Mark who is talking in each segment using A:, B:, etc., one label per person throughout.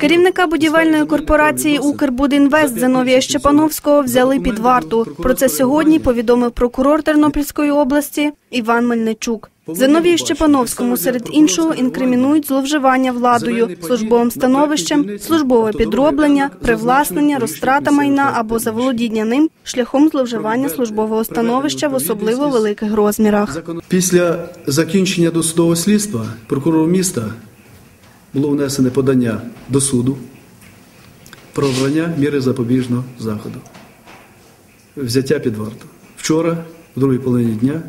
A: Керівника будівельної корпорації Укрбудінвест Зиновія Щепановського взяли під варту. Про це сьогодні повідомив прокурор Тернопільської області Іван Мельничук. Зиновію Щепановському серед іншого інкримінують зловживання владою, службовим становищем, службове підроблення, привласнення, розтрата майна або заволодіння ним шляхом зловживання службового становища в особливо великих розмірах.
B: Після закінчення досудового слідства прокурором міста було внесене подання до суду про обрання міри запобіжного заходу. Взяття під варту. Вчора, в другій половині дня,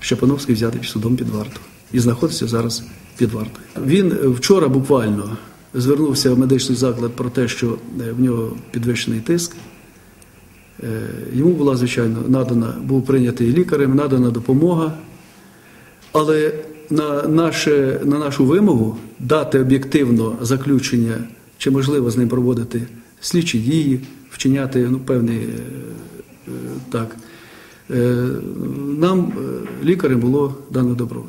B: Щепановський взятий судом під варту і знаходиться зараз під вартою. Він вчора буквально звернувся в медичний заклад про те, що е, в нього підвищений тиск. Е, Йому була, звичайно, надана, був прийнятий лікарем, надана допомога. Але на, наше, на нашу вимогу дати об'єктивно заключення, чи можливо з ним проводити слідчі дії, вчиняти ну, певні е, е, так. Е, Нам лікарем було дано добро.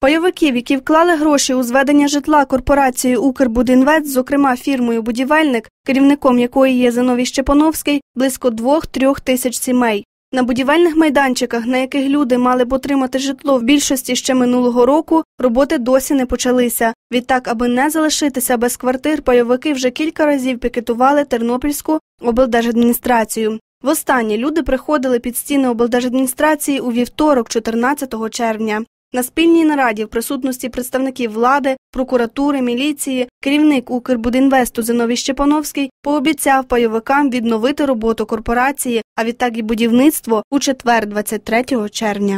A: Пайовиків, які вклали гроші у зведення житла корпорації Укрбудінвест, зокрема фірмою Будівельник, керівником якої є Зиновій Щепановський, близько двох-трьох тисяч сімей. На будівельних майданчиках, на яких люди мали б отримати житло в більшості ще минулого року, роботи досі не почалися. Відтак, аби не залишитися без квартир, пайовики вже кілька разів пікетували Тернопільську облдержадміністрацію. Востаннє люди приходили під стіни облдержадміністрації у вівторок, 14 червня. На спільній нараді в присутності представників влади, прокуратури, міліції, керівник Укрбудінвесту Зиновій Щепановський пообіцяв пайовикам відновити роботу корпорації, а відтак і будівництво у четвер, 23 червня.